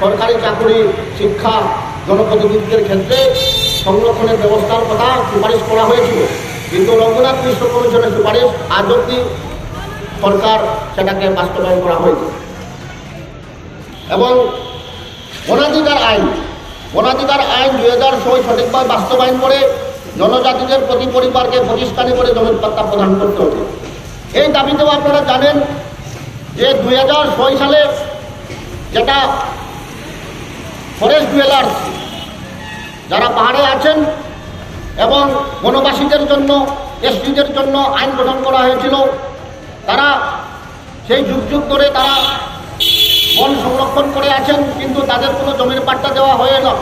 সরকারি চাকরি, শিক্ষা, জনপ্রতিনিধিদের ক্ষেত্রে সংরক্ষণের ব্যবস্থার কথা সুপারিশ করা হয়েছিল। কিন্তু রঘুনাথ মিশ্র কমিশনের সুপারিশ আজ অব্দি সরকার সেটাকে বাস্তবায়ন করা হয়েছে। এবং বনাধিকার আইন বনাধিকার আইন দুই হাজার ছয় সঠিকভাবে বাস্তবায়ন করে জনজাতিদের প্রতি পরিবারকে পঁচিশখানি করে জমির প্রদান করতে হবে এই দাবিতেও আপনারা জানেন যে দুই হাজার ছয় সালে যেটা ফরেস্ট ডুয়েলার্স যারা পাহাড়ে আছেন এবং বনবাসীদের জন্য এসটিদের জন্য আইন গঠন করা হয়েছিল, তারা সেই যুগ যুগ ধরে তারা বন সংরক্ষণ করে আছেন, কিন্তু তাদের কোনো জমির পাট্টা দেওয়া হয়ে না।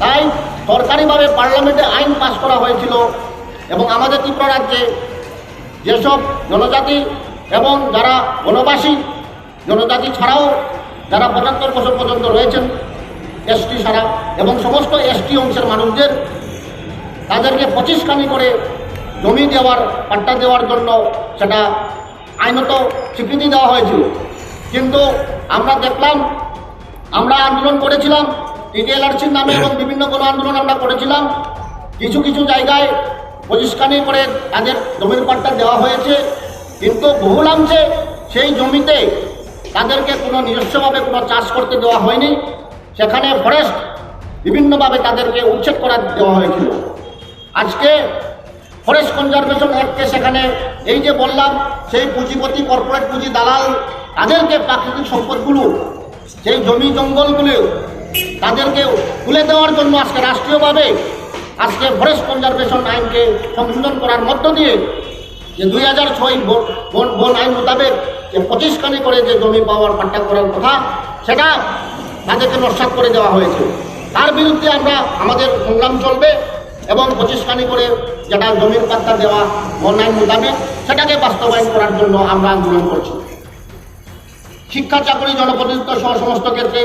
তাই সরকারিভাবে পার্লামেন্টে আইন পাশ করা হয়েছিল এবং আমাদের ত্রিপুরা রাজ্যে যেসব জনজাতি এবং যারা বনবাসী, জনজাতি ছাড়াও যারা পঁচাত্তর বছর পর্যন্ত রয়েছেন, এসটি ছাড়া এবং সমস্ত এসটি অংশের মানুষদের, তাদেরকে পঁচিশখানি করে জমি দেওয়ার, পাট্টা দেওয়ার জন্য সেটা আইনত স্বীকৃতি দেওয়া হয়েছিল। কিন্তু আমরা দেখলাম, আমরা আন্দোলন করেছিলাম টিডিএলআরসির নামে এবং বিভিন্ন কোনো আন্দোলন আমরা করেছিলাম। কিছু কিছু জায়গায় পঁচিশখানি করে তাদের জমির পাট্টা দেওয়া হয়েছে। কিন্তু বহুলাংশে সেই জমিতে তাদেরকে কোনো নিজস্বভাবে কোনো চাষ করতে দেওয়া হয়নি। সেখানে ফরেস্ট বিভিন্নভাবে তাদেরকে উচ্ছেদ করা দেওয়া হয়েছিল। আজকে ফরেস্ট কনজারভেশন অ্যাক্টে সেখানে এই যে বললাম, সেই পুঁজিপতি কর্পোরেট পুঁজি দালাল, তাদেরকে প্রাকৃতিক সম্পদগুলো, সেই জমি জঙ্গলগুলো তাদেরকে তুলে দেওয়ার জন্য আজকে রাষ্ট্রীয়ভাবে আজকে ফরেস্ট কনজারভেশন আইনকে সংশোধন করার মধ্য দিয়ে যে দুই হাজার ছয় বন বন আইন মোতাবেক যে পঁচিশখানি করে যে জমি পাওয়ার পাট্টা করার কথা, সেটা তাদেরকে নস্বাত করে দেওয়া হয়েছে। তার বিরুদ্ধে আমরা, আমাদের সংগ্রাম চলবে এবং পঁচিশ পঁচিশখানি করে যেটা জমির পাত্তা দেওয়া বন আইন মোতাবেক, সেটাকে বাস্তবায়ন করার জন্য আমরা আন্দোলন করছি। শিক্ষা, চাকরি, জনপ্রতিনিধিত্ব সহ সমস্ত ক্ষেত্রে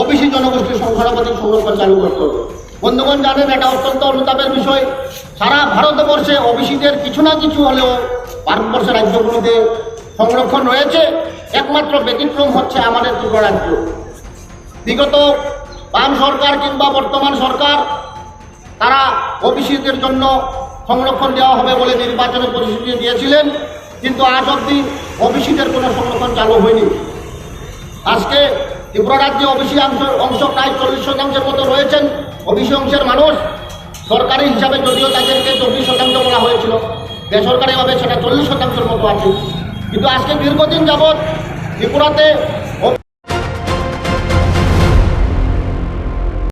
ওবিসি জনগোষ্ঠীর সংখ্যানুপাতিক সংরক্ষণ চালু করতে হবে। বন্ধুগণ জানেন, এটা অত্যন্ত অনুতাপের বিষয়। সারা ভারতবর্ষে ওবিসিদের কিছু না কিছু হলেও ভারতবর্ষের রাজ্যগুলিতে সংরক্ষণ রয়েছে। একমাত্র ব্যতিক্রম হচ্ছে আমাদের ত্রিপুরা রাজ্য বিগত বাম সরকার কিংবা বর্তমান সরকার, তারা ওবিসিদের জন্য সংরক্ষণ দেওয়া হবে বলে নির্বাচনে প্রতিশ্রুতি দিয়েছিলেন, কিন্তু আজ অবধি ওবিসিদের কোনো সংরক্ষণ চালু হয়নি। আজকে ত্রিপুরা রাজ্যে ওবিসি অংশ অংশ প্রায় চল্লিশ শতাংশের মতো রয়েছেন। ওবিসি অংশের মানুষ সরকারি হিসাবে যদিও তাদেরকে চব্বিশ শতাংশ বলা হয়েছিল, বেসরকারিভাবে সেটা চল্লিশ শতাংশের মতো আছে। কিন্তু আজকে দীর্ঘদিন যাবৎ ত্রিপুরাতে